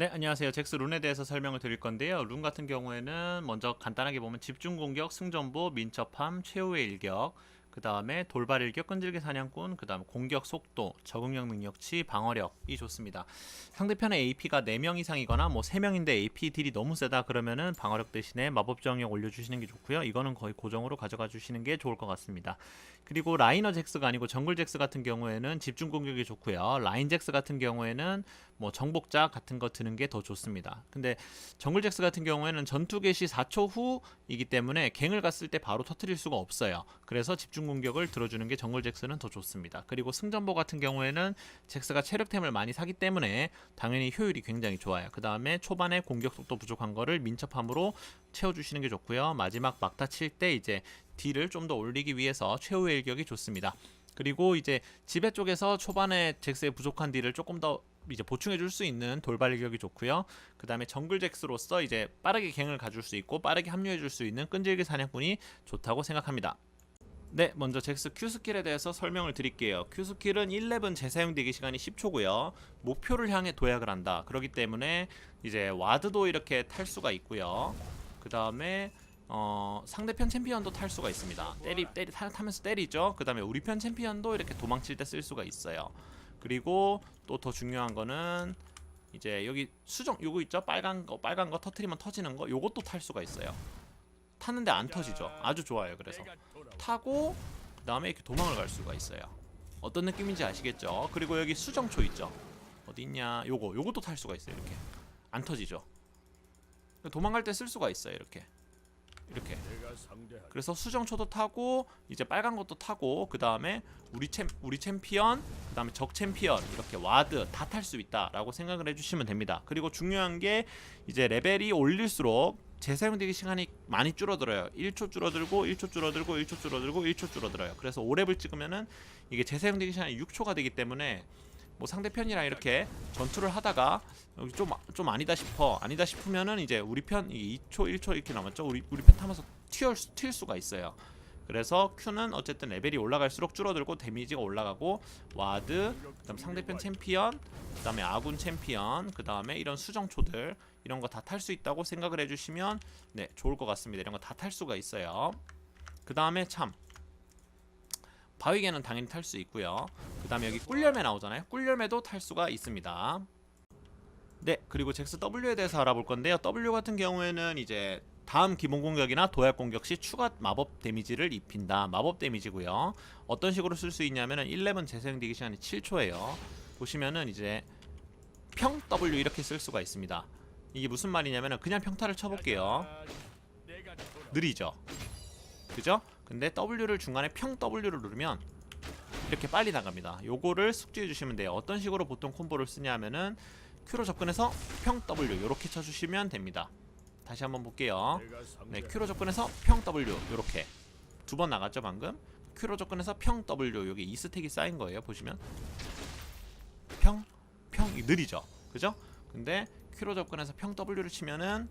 네, 안녕하세요. 잭스 룬에 대해서 설명을 드릴 건데요. 룬 같은 경우에는 먼저 간단하게 보면 집중 공격, 승전보, 민첩함, 최후의 일격, 그 다음에 돌발 일격, 끈질기 사냥꾼, 그 다음 공격 속도, 적응력 능력치, 방어력이 좋습니다. 상대편의 AP가 4명 이상이거나 뭐 3명인데 AP 딜이 너무 세다 그러면은 방어력 대신에 마법 저항력 올려주시는 게 좋고요. 이거는 거의 고정으로 가져가 주시는 게 좋을 것 같습니다. 그리고 라이너 잭스가 아니고 정글 잭스 같은 경우에는 집중 공격이 좋고요. 라인 잭스 같은 경우에는 뭐 정복자 같은 거 드는 게 더 좋습니다. 근데 정글 잭스 같은 경우에는 전투 개시 4초 후이기 때문에 갱을 갔을 때 바로 터트릴 수가 없어요. 그래서 집중 공격을 들어주는 게 정글 잭스는 더 좋습니다. 그리고 승전보 같은 경우에는 잭스가 체력템을 많이 사기 때문에 당연히 효율이 굉장히 좋아요. 그 다음에 초반에 공격 속도 부족한 거를 민첩함으로 채워주시는 게 좋고요. 마지막 막타 칠 때 이제 딜을 좀 더 올리기 위해서 최후의 일격이 좋습니다. 그리고 이제 지배 쪽에서 초반에 잭스의 부족한 딜을 조금 더 이제 보충해 줄 수 있는 돌발 일격이 좋고요. 그 다음에 정글 잭스로서 이제 빠르게 갱을 가줄 수 있고 빠르게 합류해 줄 수 있는 끈질기 사냥꾼이 좋다고 생각합니다. 네, 먼저 잭스 Q 스킬에 대해서 설명을 드릴게요. Q 스킬은 1렙은 재사용 대기 시간이 10초고요. 목표를 향해 도약을 한다. 그렇기 때문에 이제 와드도 이렇게 탈 수가 있고요. 그 다음에 어, 상대편 챔피언도 탈 수가 있습니다. 때리 때리 타, 타면서 때리죠. 그 다음에 우리 편 챔피언도 이렇게 도망칠 때 쓸 수가 있어요. 그리고 또 더 중요한 거는 이제 여기 수정 요거 있죠? 빨간 거 빨간 거 터트리면 터지는 거 요것도 탈 수가 있어요. 탔는데 안 터지죠. 아주 좋아요. 그래서 타고 그 다음에 이렇게 도망을 갈 수가 있어요. 어떤 느낌인지 아시겠죠? 그리고 여기 수정초 있죠? 어디 있냐? 요거 요것도 탈 수가 있어요. 이렇게 안 터지죠. 도망갈 때 쓸 수가 있어요. 이렇게 이렇게 그래서 수정초도 타고 이제 빨간 것도 타고 그 다음에 우리 챔 우리 챔피언 그 다음에 적 챔피언 이렇게 와드 다 탈 수 있다라고 생각을 해주시면 됩니다. 그리고 중요한 게 이제 레벨이 올릴수록 재사용되기 시간이 많이 줄어들어요. 1초 줄어들고 1초 줄어들고 1초 줄어들고 1초 줄어들어요. 그래서 5렙을 찍으면은 이게 재사용되기 시간이 6초가 되기 때문에 뭐 상대편이랑 이렇게 전투를 하다가 여기 좀, 좀 아니다 싶어 아니다 싶으면은 이제 우리 편 이게 2초 1초 이렇게 남았죠 우리, 우리 편 타면서 튀어, 튈 수가 있어요 그래서 Q는 어쨌든 레벨이 올라갈수록 줄어들고 데미지가 올라가고 와드 그다음 상대편 챔피언 그다음에 아군 챔피언 그다음에 이런 수정초들 이런 거 다 탈 수 있다고 생각을 해주시면 네 좋을 것 같습니다 이런 거 다 탈 수가 있어요 그 다음에 참 바위개는 당연히 탈 수 있고요. 그 다음에 여기 꿀열매 나오잖아요. 꿀열매도 탈 수가 있습니다. 네, 그리고 잭스 W에 대해서 알아볼 건데요. W 같은 경우에는 이제 다음 기본 공격이나 도약 공격 시 추가 마법 데미지를 입힌다. 마법 데미지고요. 어떤 식으로 쓸 수 있냐면은 1렙은 재사용되기 시간이 7초예요. 보시면은 이제 평 W 이렇게 쓸 수가 있습니다. 이게 무슨 말이냐면은 그냥 평타를 쳐볼게요. 느리죠. 그죠? 근데 W를 중간에 평 W를 누르면 이렇게 빨리 나갑니다. 요거를 숙지해 주시면 돼요. 어떤 식으로 보통 콤보를 쓰냐면은 Q로 접근해서 평 W 이렇게 쳐주시면 됩니다. 다시 한번 볼게요. 네, Q로 접근해서 평 W 이렇게 두 번 나갔죠 방금? Q로 접근해서 평 W 여기 2스택이 쌓인 거예요. 보시면 평, 평이 느리죠, 그죠? 근데 Q로 접근해서 평 W를 치면은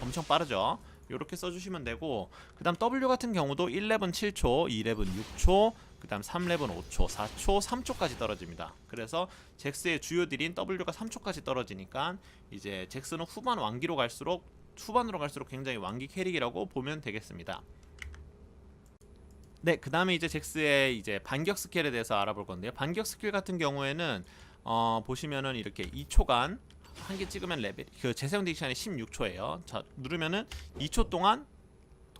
엄청 빠르죠. 이렇게 써주시면 되고 그 다음 W 같은 경우도 1렙은 7초, 2렙은 6초, 그 다음 3렙은 5초, 4초, 3초까지 떨어집니다. 그래서 잭스의 주요 딜인 W가 3초까지 떨어지니까 이제 잭스는 후반 왕기로 갈수록 후반으로 갈수록 굉장히 왕기 캐릭이라고 보면 되겠습니다. 네, 그 다음에 이제 잭스의 이제 반격 스킬에 대해서 알아볼 건데요. 반격 스킬 같은 경우에는 어, 보시면은 이렇게 2초간 한 개 찍으면 레벨 그 재사용되기 시간이 16초예요. 자 누르면은 2초 동안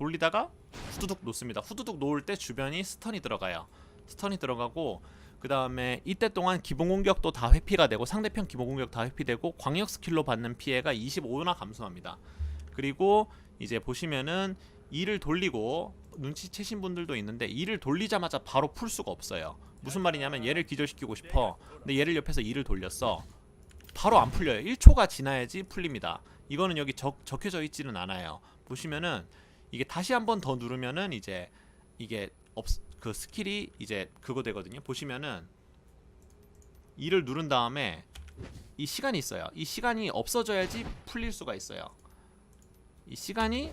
돌리다가 후두둑 놓습니다. 후두둑 놓을 때 주변이 스턴이 들어가요. 스턴이 들어가고 그 다음에 이때 동안 기본 공격도 다 회피가 되고 상대편 기본 공격 다 회피되고 광역 스킬로 받는 피해가 25나 감소합니다. 그리고 이제 보시면은 이를 돌리고 눈치채신 분들도 있는데 이를 돌리자마자 바로 풀 수가 없어요. 무슨 말이냐면 얘를 기절시키고 싶어. 근데 얘를 옆에서 이를 돌렸어. 바로 안 풀려요. 1초가 지나야지 풀립니다. 이거는 여기 적, 적혀져 있지는 않아요. 보시면은 이게 다시 한 번 더 누르면은 이제 이게 없, 그 스킬이 이제 그거 되거든요. 보시면은 이를 누른 다음에 이 시간이 있어요. 이 시간이 없어져야지 풀릴 수가 있어요. 이 시간이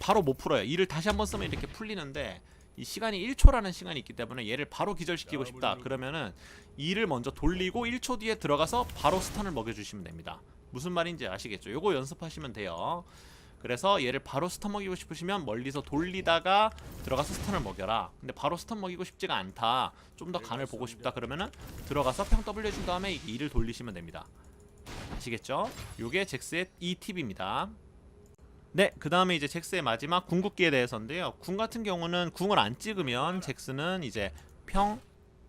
바로 못 풀어요. 이를 다시 한 번 쓰면 이렇게 풀리는데 이 시간이 1초라는 시간이 있기 때문에 얘를 바로 기절시키고 싶다 그러면은 2를 먼저 돌리고 1초 뒤에 들어가서 바로 스턴을 먹여주시면 됩니다 무슨 말인지 아시겠죠 요거 연습하시면 돼요 그래서 얘를 바로 스턴 먹이고 싶으시면 멀리서 돌리다가 들어가서 스턴을 먹여라 근데 바로 스턴 먹이고 싶지가 않다 좀 더 간을 보고 싶다 그러면은 들어가서 평 W 해준 다음에 이 2를 돌리시면 됩니다 아시겠죠? 요게 잭스의 이 팁입니다 네, 그 다음에 이제 잭스의 마지막 궁극기에 대해서인데요. 궁 같은 경우는 궁을 안 찍으면 잭스는 이제 평,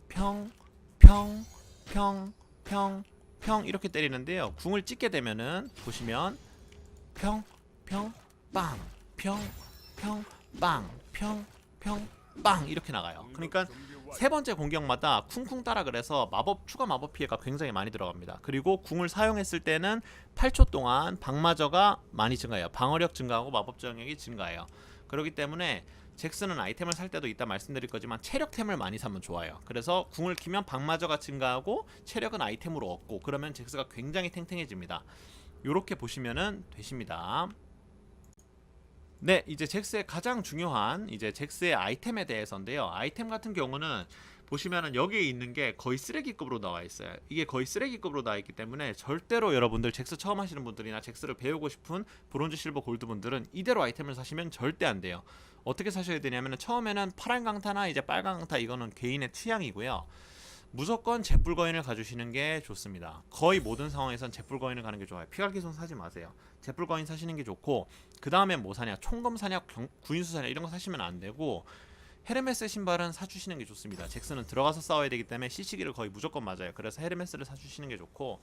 평, 평, 평, 평, 평 이렇게 때리는데요. 궁을 찍게 되면은 보시면 평, 평, 빵, 평, 평, 빵, 평, 평, 빵 이렇게 나가요. 그러니까 세 번째 공격마다 쿵쿵 따라 그래서 마법 추가 마법 피해가 굉장히 많이 들어갑니다. 그리고 궁을 사용했을 때는 8초 동안 방마저가 많이 증가해요. 방어력 증가하고 마법 저항력이 증가해요. 그렇기 때문에 잭스는 아이템을 살 때도 이따 말씀드릴 거지만 체력템을 많이 사면 좋아요. 그래서 궁을 키면 방마저가 증가하고 체력은 아이템으로 얻고 그러면 잭스가 굉장히 탱탱해집니다. 이렇게 보시면은 되십니다. 네, 이제 잭스의 가장 중요한 이제 잭스의 아이템에 대해서인데요. 아이템 같은 경우는 보시면은 여기에 있는 게 거의 쓰레기급으로 나와 있어요. 이게 거의 쓰레기급으로 나와 있기 때문에 절대로 여러분들 잭스 처음 하시는 분들이나 잭스를 배우고 싶은 브론즈, 실버, 골드 분들은 이대로 아이템을 사시면 절대 안 돼요. 어떻게 사셔야 되냐면은 처음에는 파란 강타나 이제 빨간 강타 이거는 개인의 취향이고요. 무조건 잿불 거인을 가주시는 게 좋습니다. 거의 모든 상황에선 잿불 거인을 가는 게 좋아요. 피갈기손 사지 마세요. 잿불 거인 사시는 게 좋고 그 다음에 뭐 사냐 총검 사냐 경- 구인수 사냐 이런 거 사시면 안 되고 헤르메스 신발은 사주시는 게 좋습니다. 잭슨은 들어가서 싸워야 되기 때문에 시치기를 거의 무조건 맞아요. 그래서 헤르메스를 사주시는 게 좋고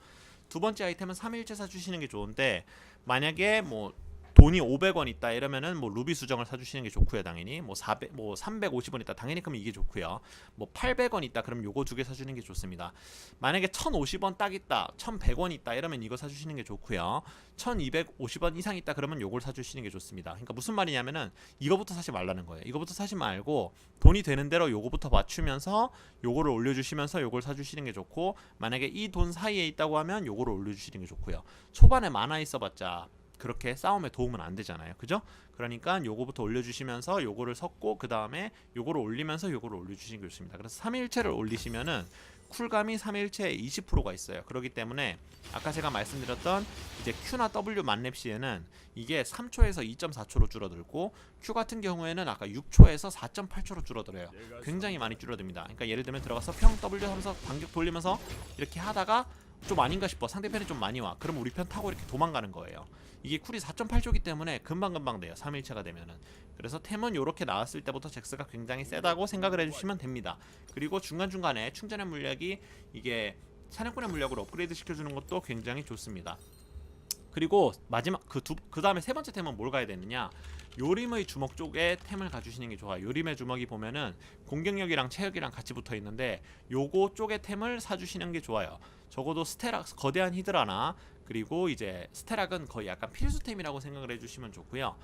두 번째 아이템은 3일째 사주시는 게 좋은데 만약에 뭐 돈이 500원 있다 이러면은 뭐 루비 수정을 사주시는 게 좋고요 당연히. 뭐 400, 뭐 350원 있다. 당연히 그럼 이게 좋고요. 뭐 800원 있다. 그럼 요거 두 개 사주는 게 좋습니다. 만약에 1050원 딱 있다 1100원 있다 이러면 이거 사주시는 게 좋고요. 1250원 이상 있다 그러면 요걸 사주시는 게 좋습니다. 그러니까 무슨 말이냐면은 이거부터 사지 말라는 거예요. 이거부터 사지 말고 돈이 되는 대로 요거부터 맞추면서 요거를 올려주시면서 요걸 사주시는 게 좋고 만약에 이 돈 사이에 있다고 하면 요거를 올려주시는 게 좋고요. 초반에 많아 있어봤자 그렇게 싸움에 도움은 안 되잖아요. 그죠? 그러니까 요거부터 올려주시면서 요거를 섞고 그 다음에 요거를 올리면서 요거를 올려주시는 게 좋습니다. 그래서 3일체를 올리시면은 쿨감이 3일체에 20%가 있어요. 그렇기 때문에 아까 제가 말씀드렸던 이제 Q나 W 만렙 시에는 이게 3초에서 2.4초로 줄어들고 Q 같은 경우에는 아까 6초에서 4.8초로 줄어들어요. 굉장히 많이 줄어듭니다. 그러니까 예를 들면 들어가서 평 W 하면서 반격 돌리면서 이렇게 하다가 좀 아닌가 싶어. 상대편이 좀 많이 와. 그럼 우리 편 타고 이렇게 도망가는 거예요. 이게 쿨이 4.8초기 때문에 금방금방 돼요. 3일차가 되면은. 그래서 템은 이렇게 나왔을 때부터 잭스가 굉장히 세다고 생각을 해주시면 됩니다. 그리고 중간중간에 충전의 물약이 이게 사냥꾼의 물약으로 업그레이드 시켜주는 것도 굉장히 좋습니다. 그리고 마지막 그 두 그 다음에 세 번째 템은 뭘 가야 되느냐 요림의 주먹 쪽에 템을 가주시는 게 좋아요. 요림의 주먹이 보면은 공격력이랑 체력이랑 같이 붙어 있는데 요거 쪽에 템을 사주시는 게 좋아요. 적어도 스테락 거대한 히드라나 그리고 이제 스테락은 거의 약간 필수템이라고 생각을 해주시면 좋고요.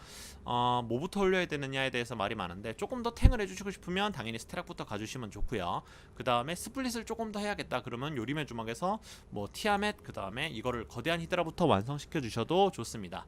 어, 뭐부터 올려야 되느냐에 대해서 말이 많은데 조금 더 탱을 해주시고 싶으면 당연히 스테락부터 가주시면 좋고요. 그 다음에 스플릿을 조금 더 해야겠다 그러면 요림의 주먹에서 뭐 티아멧 그 다음에 이거를 거대한 히드라부터 완성시켜 주셔도 좋습니다.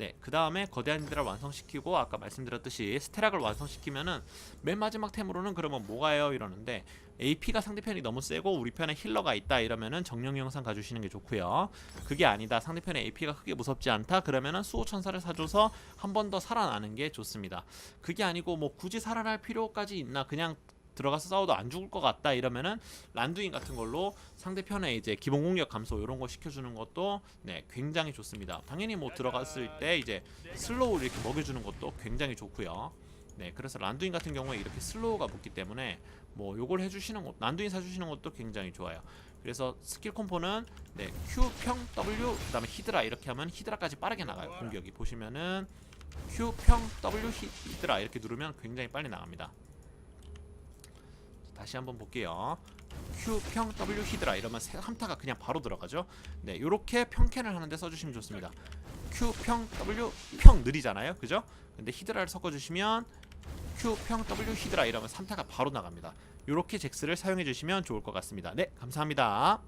네, 그 다음에 거대한 히드라를 완성시키고 아까 말씀드렸듯이 스테락을 완성시키면은 맨 마지막 템으로는 그러면 뭐가요 이러는데 AP가 상대편이 너무 세고 우리 편에 힐러가 있다 이러면은 정령 영상 가주시는 게 좋고요. 그게 아니다 상대편의 AP가 크게 무섭지 않다 그러면은 수호 천사를 사줘서 한 번 더 살아나는 게 좋습니다. 그게 아니고 뭐 굳이 살아날 필요까지 있나 그냥 들어가서 싸워도 안 죽을 것 같다 이러면은 란두인 같은 걸로 상대편의 이제 기본 공격 감소 이런 거 시켜주는 것도 네 굉장히 좋습니다. 당연히 뭐 들어갔을 때 이제 슬로우 이렇게 먹여주는 것도 굉장히 좋고요. 네 그래서 란두인 같은 경우에 이렇게 슬로우가 붙기 때문에 뭐 요걸 해주시는 것 란두인 사주시는 것도 굉장히 좋아요. 그래서 스킬 콤보는 네 Q 평 W 그 다음에 히드라 이렇게 하면 히드라까지 빠르게 나가요 공격이 보시면은 Q 평 W 히- 히드라 이렇게 누르면 굉장히 빨리 나갑니다. 다시 한번 볼게요. Q 평 W 히드라 이러면 세- 함타가 그냥 바로 들어가죠. 네, 이렇게 평캔을 하는데 써주시면 좋습니다. Q 평 W 평 느리잖아요, 그죠? 근데 히드라를 섞어주시면 Q 평 W 히드라 이러면 3타가 바로 나갑니다. 이렇게 잭스를 사용해 주시면 좋을 것 같습니다. 네, 감사합니다.